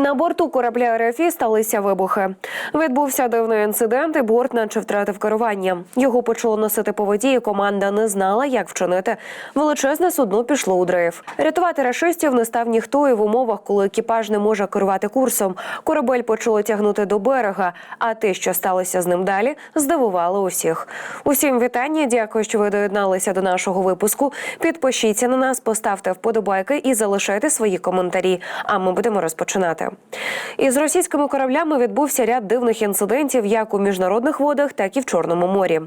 На борту корабля РФІ сталися вибухи. Відбувся дивний інцидент, і борт наче втратив керування. Його почало носити по воді, і команда не знала, як вчинити. Величезне судно пішло у дрейф. Рятувати рашистів не став ніхто, і в умовах, коли екіпаж не може керувати курсом. Корабель почало тягнути до берега. А те, що сталося з ним далі, здивувало усіх. Усім вітання. Дякую, що ви доєдналися до нашого випуску. Підпишіться на нас, поставте вподобайки і залишайте свої коментарі. А ми будемо розпочинати. Із російськими кораблями відбувся ряд дивних інцидентів як у міжнародних водах, так і в Чорному морі.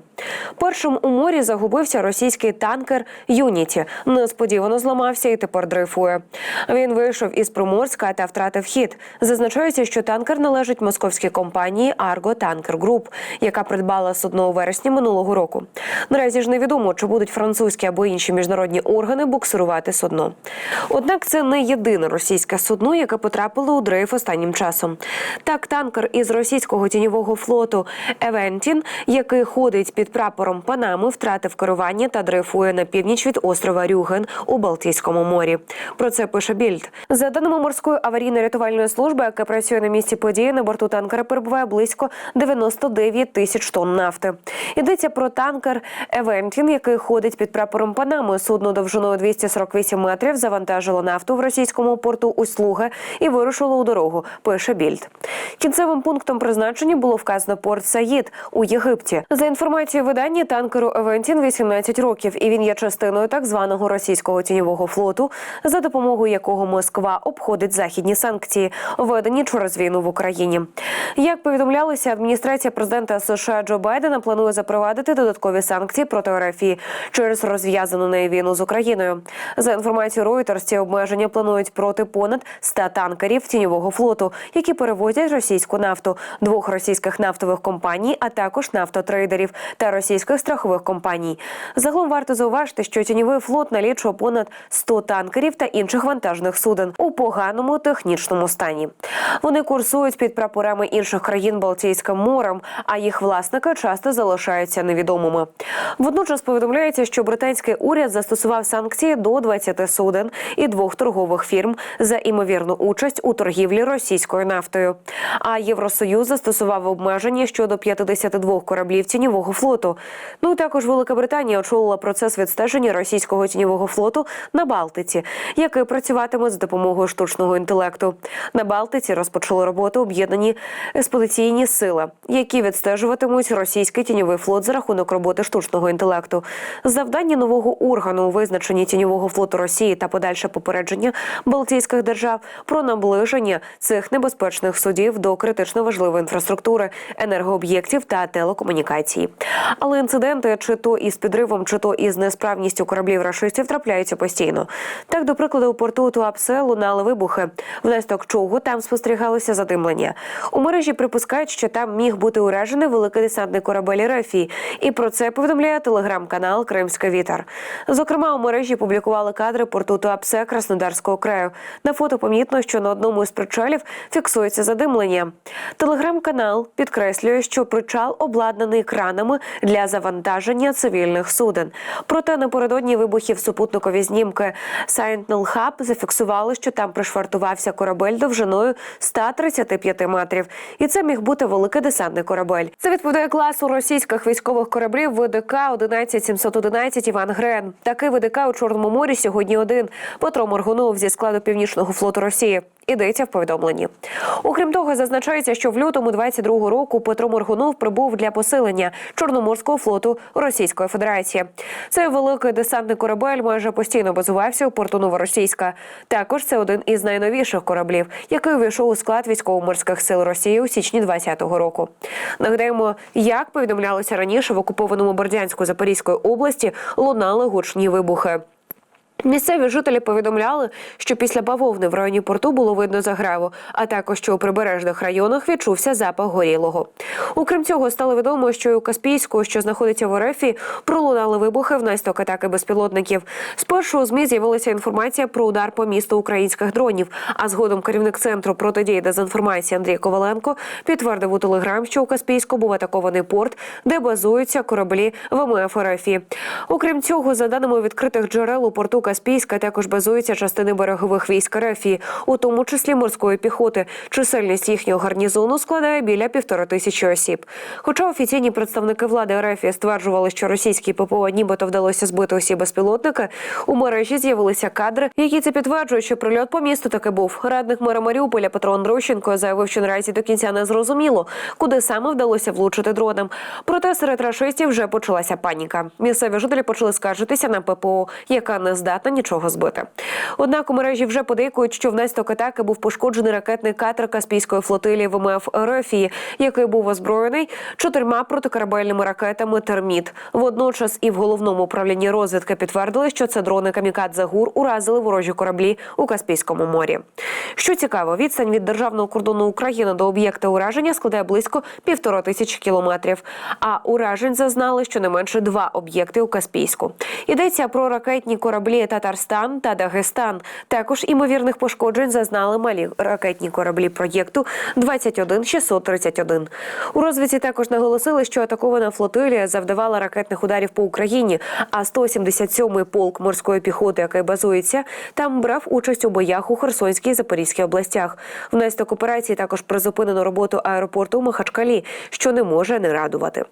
Першим у морі загубився російський танкер Юніті. Несподівано зламався і тепер дрейфує. Він вийшов із Приморська та втратив хід. Зазначається, що танкер належить московській компанії Арго Танкер Груп, яка придбала судно у вересні минулого року. Наразі ж невідомо, чи будуть французькі або інші міжнародні органи буксирувати судно. Однак це не єдине російське судно, яке потрапило у дрейф останнім часом. Так, танкер із російського тіньового флоту Евентін, який ходить під прапором Панами, втратив керування та дрейфує на північ від острова Рюген у Балтійському морі. Про це пише Більд. За даними морської аварійно-рятувальної служби, яка працює на місці події, на борту танкера перебуває близько 99 тисяч тонн нафти. Йдеться про танкер Евентін, який ходить під прапором Панами. Судно довжиною 248 метрів завантажило нафту в російському порту Услуги і вирушило у дорогу. Пише Більд. Кінцевим пунктом призначення було вказано порт Саїд у Єгипті. За інформацією видання, танкеру Евентін 18 років, і він є частиною так званого російського тіньового флоту, за допомогою якого Москва обходить західні санкції, введені через війну в Україні. Як повідомлялося, адміністрація президента США Джо Байдена планує запровадити додаткові санкції проти РФ через розв'язану нею війну з Україною. За інформацією Reuters, ці обмеження планують проти понад 100 танкерів тіньового флоту, які перевозять російську нафту, двох російських нафтових компаній, а також нафтотрейдерів та російських страхових компаній. Загалом варто зауважити, що тіньовий флот налічує понад 100 танкерів та інших вантажних суден у поганому технічному стані. Вони курсують під прапорами інших країн Балтійським морем, а їх власники часто залишаються невідомими. Водночас повідомляється, що британський уряд застосував санкції до 20 суден і двох торгових фірм за імовірну участь у торгівлі російською нафтою. А Євросоюз застосував обмеження щодо 52 кораблів тіньового флоту. Ну також Велика Британія очолила процес відстеження російського тіньового флоту на Балтиці, який працюватиме з допомогою штучного інтелекту. На Балтиці розпочали роботу об'єднані експедиційні сили, які відстежуватимуть російський тіньовий флот за рахунок роботи штучного інтелекту. Завдання нового органу у визначенні тіньового флоту Росії та подальше попередження Балтійських держав про наближення цих небезпечних судів до критично важливої інфраструктури, енергооб'єктів та телекомунікацій. Але інциденти, чи то із підривом, чи то із несправністю кораблів рашистів, трапляються постійно. Так, до прикладу, у порту Туапсе лунали вибухи, внаслідок чого там спостерігалося задимлення. У мережі припускають, що там міг бути уражений великий десантний корабель РФІ. І про це повідомляє телеграм-канал Кримська Вітер. Зокрема, у мережі публікували кадри порту Туапсе Краснодарського краю. На фото помітно, що на одному із причалів фіксується задимлення. Телеграм-канал підкреслює, що причал обладнаний кранами для завантаження цивільних суден. Проте напередодні вибухів супутникові знімки Sentinel Hub зафіксували, що там пришвартувався корабель довжиною 135 метрів, і це міг бути великий десантний корабель. Це відповідає класу російських військових кораблів ВДК 11711 Іван Грен. Такий ВДК у Чорному морі сьогодні один Петро Моргунов зі складу північного флоту Росії. Ідеться в повідомленні. Окрім того, зазначається, що в лютому 22-го року Петро Моргунов прибув для посилення Чорноморського флоту Російської Федерації. Цей великий десантний корабель майже постійно базувався у порту Новоросійська. Також це один із найновіших кораблів, який увійшов у склад військово-морських сил Росії у січні 20-го року. Нагадаємо, як повідомлялося раніше в окупованому Бердянську Запорізької області лунали гучні вибухи. Місцеві жителі повідомляли, що після бавовни в районі порту було видно заграву, а також що у прибережних районах відчувся запах горілого. Окрім цього, стало відомо, що і у Каспійську, що знаходиться в Орефі, пролунали вибухи внаслідок атаки безпілотників. Спершу у змі з'явилася інформація про удар по місту українських дронів. А згодом керівник центру протидії дезінформації Андрій Коваленко підтвердив у телеграм, що у Каспійську був атакований порт, де базуються кораблі ВМФ РФ. Окрім цього, за даними відкритих джерел у порту Каспійська також базуються частини берегових військ РФ, у тому числі морської піхоти. Чисельність їхнього гарнізону складає біля півтора тисячі осіб. Хоча офіційні представники влади РФ стверджували, що російській ППО нібито вдалося збити усі безпілотники, у мережі з'явилися кадри, які це підтверджують, що прильот по місту таки був. Радник мера Маріуполя Петро Андрущенко заявив, що наразі до кінця не зрозуміло, куди саме вдалося влучити дроном. Проте серед рашистів вже почалася паніка. Місцеві жителі почали скаржитися на ППО, яка не здатна нічого збити. Однак у мережі вже подейкують, що внаслідок атаки був пошкоджений ракетний катер Каспійської флотилії ВМФ РФ, який був озброєний чотирма протикорабельними ракетами Терміт. Водночас і в головному управлінні розвідки підтвердили, що це дрони камікадзе ГУР уразили ворожі кораблі у Каспійському морі. Що цікаво, відстань від державного кордону України до об'єкта ураження складає близько півтора тисячі кілометрів. А уражень зазнали щонайменше два об'єкти у Каспійську. Йдеться про ракетні кораблі Татарстан та Дагестан. Також імовірних пошкоджень зазнали малі ракетні кораблі проєкту 21631. У розвідці також наголосили, що атакована флотилія завдавала ракетних ударів по Україні. А 177-й полк морської піхоти, який базується, там брав участь у боях у Херсонській і Запорізькій областях. Внаслідок операції також призупинено роботу аеропорту у Махачкалі, що не може не радувати.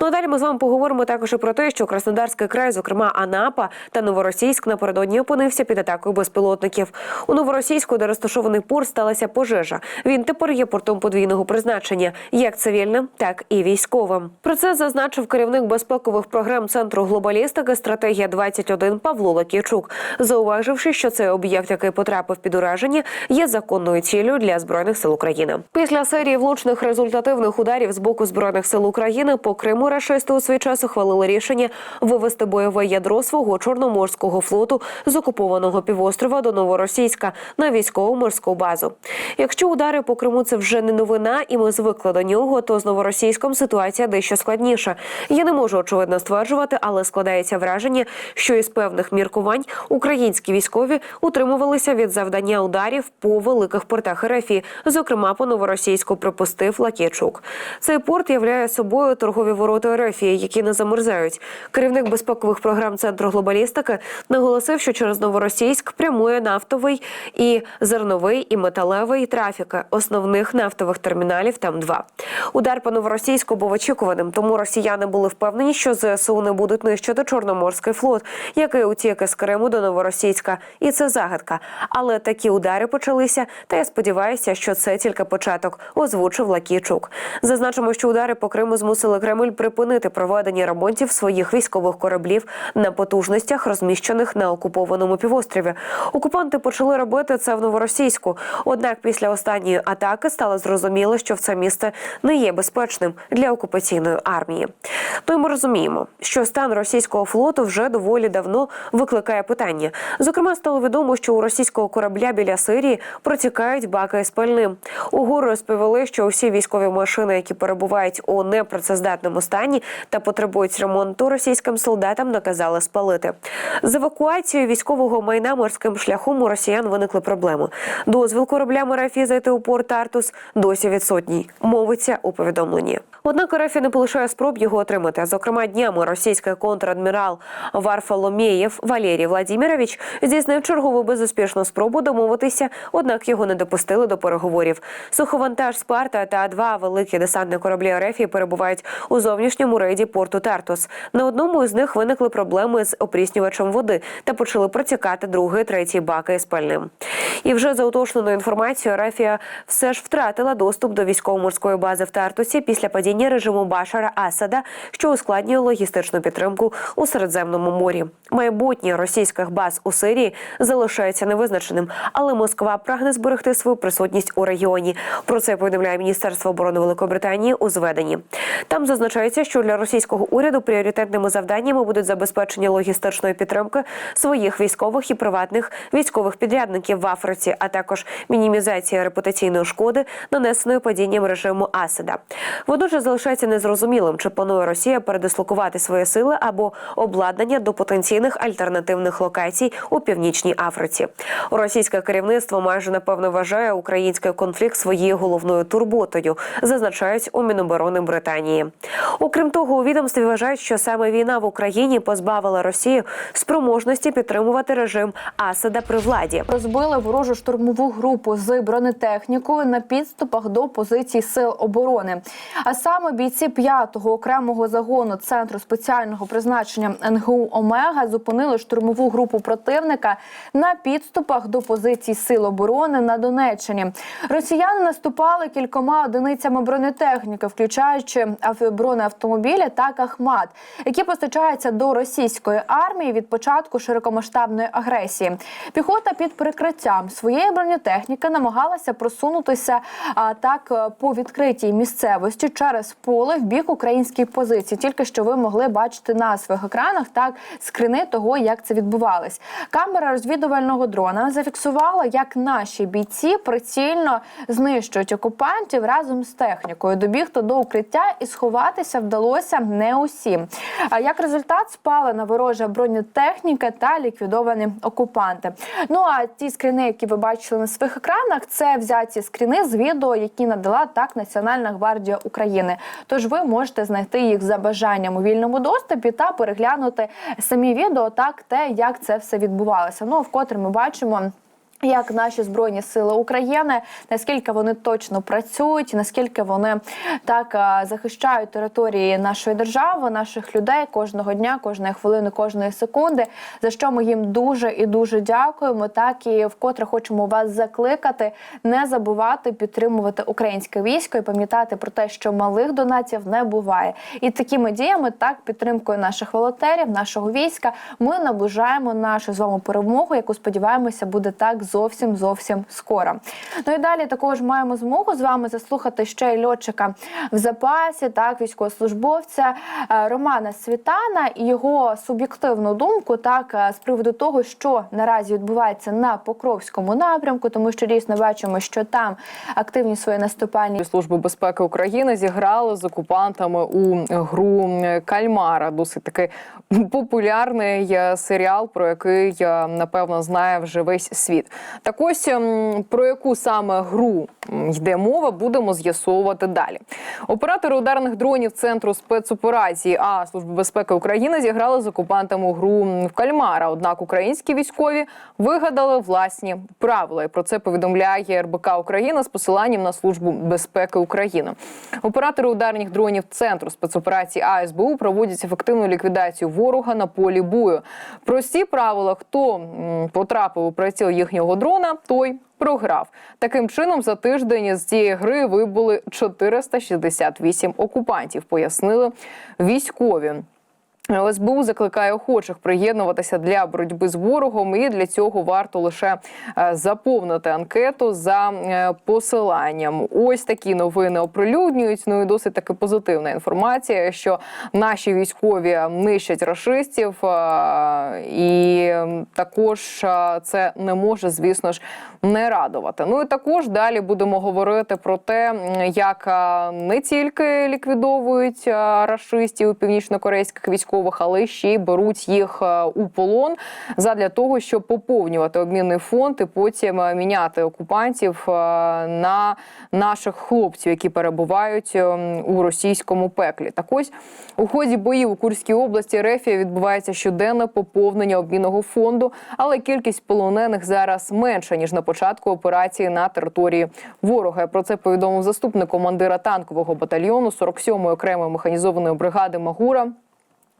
Ну а далі ми з вами поговоримо також і про те, що Краснодарський край, зокрема Анапа та Новоросійськ, напередодні опинився під атакою безпілотників. У Новоросійську, де розташований порт, сталася пожежа. Він тепер є портом подвійного призначення, як цивільним, так і військовим. Про це зазначив керівник безпекових програм центру глобалістики стратегія 21 Павло Лакійчук, зауваживши, що цей об'єкт, який потрапив під ураження, є законною цілею для збройних сил України. Після серії влучних результативних ударів з боку збройних сил України по Криму рашисти у свій час ухвалили рішення вивести бойове ядро свого чорноморського флоту з окупованого півострова до Новоросійська на військову морську базу. Якщо удари по Криму це вже не новина, і ми звикли до нього, то з новоросійськом ситуація дещо складніша. Я не можу очевидно стверджувати, але складається враження, що із певних міркувань українські військові утримувалися від завдання ударів по великих портах РФ, зокрема по новоросійську, припустив Лакєчук. Цей порт являє собою торгові ворота РФ, які не замерзають. Керівник безпекових програм центру глобалістики наголосив, що через новоросійськ прямує нафтовий і зерновий і металевий трафіки основних нафтових терміналів. Там два удар по новоросійську був очікуваним, тому росіяни були впевнені, що ЗСУ не будуть нищити Чорноморський флот, який утік із Криму до Новоросійська, і це загадка. Але такі удари почалися. Та я сподіваюся, що це тільки початок, озвучив Лакійчук. Зазначимо, що удари по Криму змусили Кремль припинити проведення ремонтів своїх військових кораблів на потужностях, розміщених на окупованому півострові. Окупанти почали робити це в новоросійську. Однак після останньої атаки стало зрозуміло, що в це місце не є безпечним для окупаційної армії. То ми розуміємо, що стан російського флоту вже доволі давно викликає питання. Зокрема, стало відомо, що у російського корабля біля Сирії протікають баки з пальним. Угору розповіли, що усі військові машини, які перебувають у непрацездатному стані та потребують ремонту, російським солдатам наказали спалити. З евакуацією військового майна морським шляхом у росіян виникли проблеми. Дозвіл кораблям РФ зайти у порт Артус досі відсутній. Мовиться у повідомленні. Однак РФ не полишає спроб його отримати. Зокрема, днями російський контрадмірал Варфоломєєв Валерій Владімірович здійснив чергову безуспішну спробу домовитися, однак його не допустили до переговорів. Суховантаж Спарта та два великі десантні кораблі РФ перебувають у зовнішньому рейді порту Тартус. На одному із них виникли проблеми з опріснювачем води та почали протікати другий, третій баки із пальним. І вже за уточненою інформацією, Рафія все ж втратила доступ до військово-морської бази в Тартусі після падіння режиму Башара Асада, що ускладнює логістичну підтримку у Середземному морі. Майбутнє російських баз у Сирії залишається невизначеним, але Москва прагне зберегти свою присутність у регіоні. Про це повідомляє Міністерство оборони Великобританії у зведенні. Там зазначається, що для російського уряду пріоритетними завданнями будуть забезпечення логістичної підтримки своїх військових і приватних військових підрядників в Африці, а також мінімізація репутаційної шкоди, нанесеної падінням режиму Асада. Водночас залишається незрозумілим, чи планує Росія передислокувати свої сили або обладнання до потенційних альтернативних локацій у північній Африці. Російське керівництво майже напевно вважає український конфлікт своєю головною турботою, зазначають у Міноборони Британії. Окрім того, у відомстві вважають, що саме війна в Україні позбавила Росію спроможності можливості підтримувати режим Асада при владі. Розбили ворожу штурмову групу з бронетехнікою на підступах до позицій сил оборони. А саме бійці 5-го окремого загону центру спеціального призначення НГУ Омега зупинили штурмову групу противника на підступах до позицій сил оборони на Донеччині. Росіяни наступали кількома одиницями бронетехніки, включаючи бронеавтомобілі та Кахмат, які постачаються до російської армії від початку широкомасштабної агресії. Піхота під прикриттям своєї бронетехніки намагалася просунутися а, так е, по відкритій місцевості через поле в бік українських позицій. Тільки що ви могли бачити на своїх екранах так скрини того, як це відбувалось. Камера розвідувального дрона зафіксувала, як наші бійці прицільно знищують окупантів разом з технікою. Добігти до укриття і сховатися вдалося не усім. А як результат спалена ворожа бронетехніка та ліквідовані окупанти. Ну а ті скріни, які ви бачили на своїх екранах, це взяті скріни з відео, які надала так Національна гвардія України. Тож ви можете знайти їх за бажанням у вільному доступі та переглянути самі відео, так те, як це все відбувалося. Ну вкотре ми бачимо. Як наші збройні сили України, наскільки вони точно працюють, наскільки вони так захищають території нашої держави, наших людей кожного дня, кожної хвилини, кожної секунди, за що ми їм дуже і дуже дякуємо. Так і вкотре хочемо вас закликати не забувати підтримувати українське військо і пам'ятати про те, що малих донатів не буває. І такими діями, так підтримкою наших волонтерів, нашого війська, ми наближаємо нашу з вами перемогу, яку сподіваємося буде так зовсім зовсім скоро. Ну і далі також маємо змогу з вами заслухати ще й льотчика в запасі, так військовослужбовця е, Романа Світана і його суб'єктивну думку, так е, з приводу того, що наразі відбувається на Покровському напрямку, тому що дійсно бачимо, що там активні свої наступальні Служби безпеки України зіграли з окупантами у гру Кальмара. Досить такий популярний е, серіал, про який напевно знає вже весь світ. Так ось ем, про яку саме гру йде мова, будемо з'ясовувати далі. Оператори ударних дронів центру спецоперації А Служби безпеки України зіграли з окупантами гру в Кальмара. Однак українські військові вигадали власні правила. І про це повідомляє РБК Україна з посиланням на службу безпеки України. Оператори ударних дронів центру спецоперації АСБУ проводять ефективну ліквідацію ворога на полі бою. Прості правила, хто потрапив у приціл їхнього дрона, той. Програв таким чином за тиждень з цієї гри вибули 468 окупантів. Пояснили військові. СБУ закликає охочих приєднуватися для боротьби з ворогом, і для цього варто лише е, заповнити анкету за е, посиланням. Ось такі новини оприлюднюють. Ну і досить таки позитивна інформація, що наші військові нищать рашистів, е, і також це не може, звісно ж, не радувати. Ну і також далі будемо говорити про те, як не тільки ліквідовують рашистів північно-корейських військових, але ще й беруть їх е, у полон задля того, щоб поповнювати обмінний фонд і потім е, міняти окупантів е, на наших хлопців, які перебувають е, у російському пеклі. Так ось у ході боїв у Курській області Рефія відбувається щоденне поповнення обмінного фонду, але кількість полонених зараз менша ніж на початку операції на території ворога. Про це повідомив заступник командира танкового батальйону 47-ї окремої механізованої бригади Магура.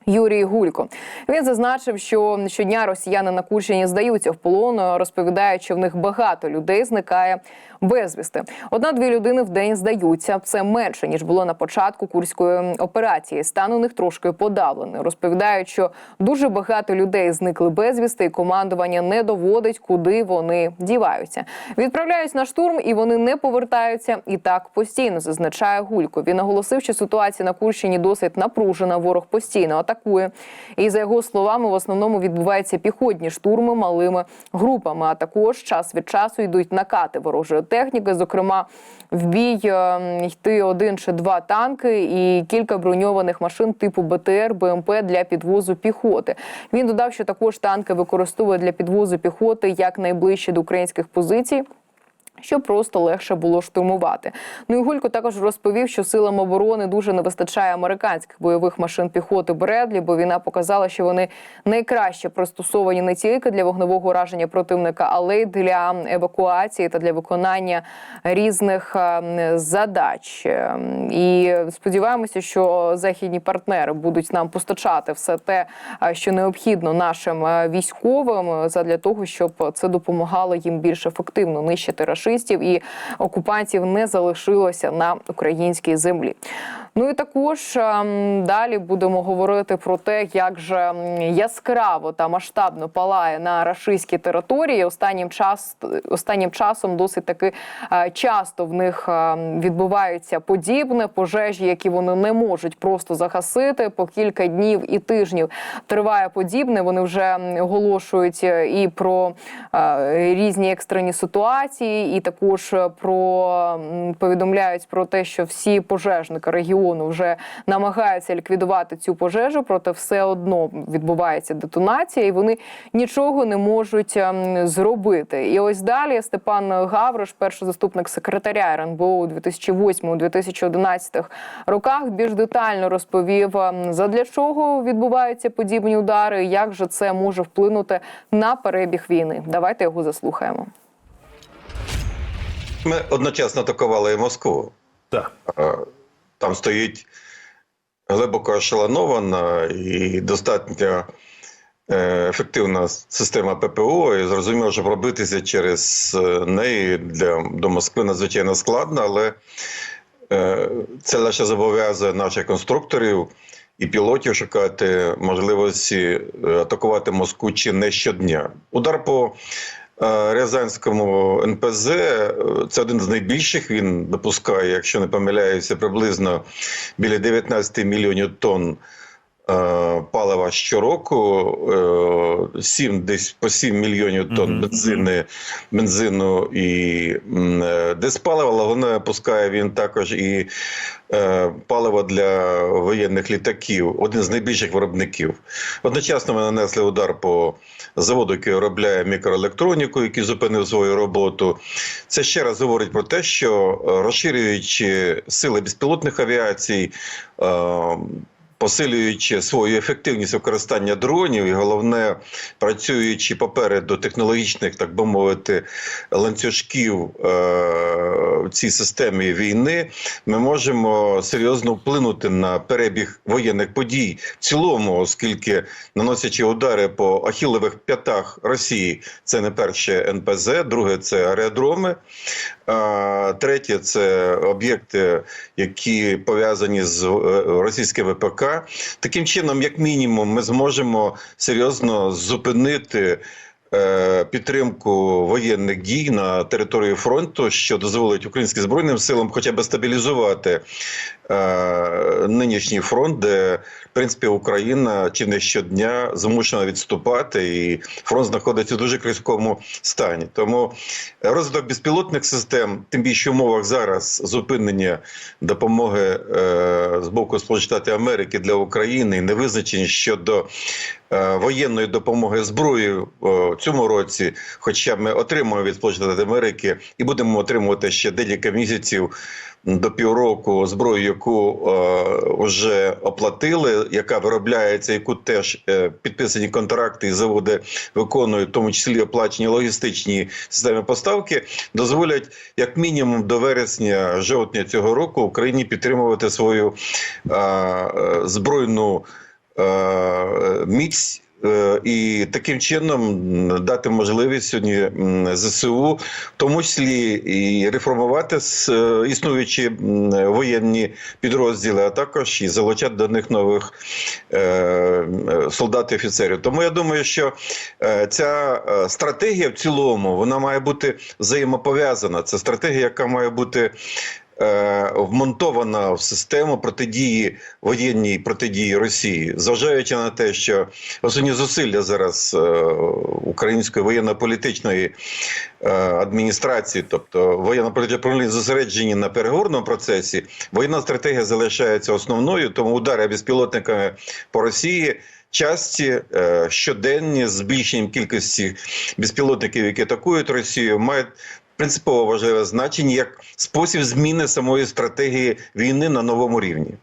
Юрій Гулько. Він зазначив, що щодня росіяни на Курщині здаються в полон, розповідають, що в них багато людей зникає безвісти. Одна-дві людини в день здаються. Це менше ніж було на початку курської операції. Стан у них трошки подавлений. Розповідають, що дуже багато людей зникли безвісти, і командування не доводить, куди вони діваються. Відправляють на штурм, і вони не повертаються. І так постійно зазначає Гулько. Він наголосив, що ситуація на Курщині досить напружена. Ворог постійно атакує. І за його словами, в основному відбуваються піхотні штурми малими групами. А також час від часу йдуть накати ворожої техніки. Зокрема, в бій е, йти один чи два танки і кілька броньованих машин типу БТР, БМП для підвозу піхоти. Він додав, що також танки використовують для підвозу піхоти як найближче до українських позицій. Щоб просто легше було штурмувати. Ну і Гулько також розповів, що силам оборони дуже не вистачає американських бойових машин піхоти Бредлі, бо війна показала, що вони найкраще пристосовані не тільки для вогневого ураження противника, але й для евакуації та для виконання різних е, задач. Е, І сподіваємося, що західні партнери будуть нам постачати все те, е, що необхідно нашим е, військовим е, задля того, щоб це допомагало їм більш ефективно нищити рашистів і окупантів не залишилося на українській землі. Ну і також ем, далі будемо говорити про те, як же яскраво та масштабно палає на рашистській території. Останнім час останнім часом досить таки е, часто в них е, відбуваються подібне пожежі, які вони не можуть просто загасити. По кілька днів і тижнів триває подібне. Вони вже оголошують е, і про е, різні екстрені ситуації, і також про повідомляють про те, що всі пожежники регіону вже намагаються ліквідувати цю пожежу, проте все одно відбувається детонація, і вони нічого не можуть ем, зробити. І ось далі Степан Гаврош, перший заступник секретаря РНБО у 2008-2011 роках, більш детально розповів ем, задля чого відбуваються подібні удари, як же це може вплинути на перебіг війни. Давайте його заслухаємо. Ми одночасно атакували і Москву. Так. Е, Там стоїть глибоко ошелонована і достатньо е, ефективна система ППО. І зрозуміло, що пробитися через е, неї для, до Москви надзвичайно складно, але е, це лише зобов'язує наших конструкторів і пілотів шукати можливості атакувати Москву чи не щодня. Удар по Рязанському НПЗ е, це один з найбільших. Він допускає, якщо не помиляюся, приблизно біля 19 мільйонів тонн е, палива щороку, е, 7, десь по 7 мільйонів тонн бензини, бензину і е, диспалива, але воно пускає він також і е, паливо для воєнних літаків, один з найбільших виробників. Одночасно ми нанесли удар по заводу, який виробляє мікроелектроніку, який зупинив свою роботу. Це ще раз говорить про те, що е, розширюючи сили безпілотних авіацій. Посилюючи свою ефективність використання дронів, і головне працюючи попереду технологічних, так би мовити, ланцюжків е, в цій системі війни, ми можемо серйозно вплинути на перебіг воєнних подій в цілому, оскільки наносячи удари по ахілових п'ятах Росії, це не перше НПЗ, друге це аеродроми. Третє це об'єкти, які пов'язані з е, російським ВПК. Таким чином, як мінімум, ми зможемо серйозно зупинити. е, Підтримку воєнних дій на території фронту, що дозволить українським збройним силам, хоча б стабілізувати нинішній фронт, де в принципі Україна чи не щодня змушена відступати, і фронт знаходиться в дуже кризькому стані. Тому розвиток безпілотних систем, тим більше в умовах зараз зупинення допомоги е, з боку Сполучених Штатів Америки для України і невизначеність щодо е, воєнної допомоги зброєю е, в цьому році, хоча ми отримуємо від Сполучених Америки і будемо отримувати ще декілька місяців до півроку зброю, яку е, вже оплатили, яка виробляється, яку теж е, підписані контракти і заводи виконують, в тому числі оплачені логістичні системи поставки, дозволять як мінімум до вересня, жовтня цього року Україні підтримувати свою е, збройну міць. Е, І таким чином дати можливість сьогодні ЗСУ, в тому числі і реформувати е, існуючі воєнні підрозділи, а також і залучати до них нових е, солдат і офіцерів. Тому я думаю, що ця стратегія в цілому вона має бути взаємопов'язана. Це стратегія, яка має бути. Е, Вмонтована в систему протидії воєнній протидії Росії, зважаючи на те, що основні зусилля зараз е, української воєнно-політичної е, адміністрації, тобто воєнно-політичні управління зосереджені на переговорному процесі, воєнна стратегія залишається основною, тому удари безпілотниками по Росії. Часті щоденні збільшенням кількості безпілотників, які атакують Росію, мають принципово важливе значення як спосіб зміни самої стратегії війни на новому рівні.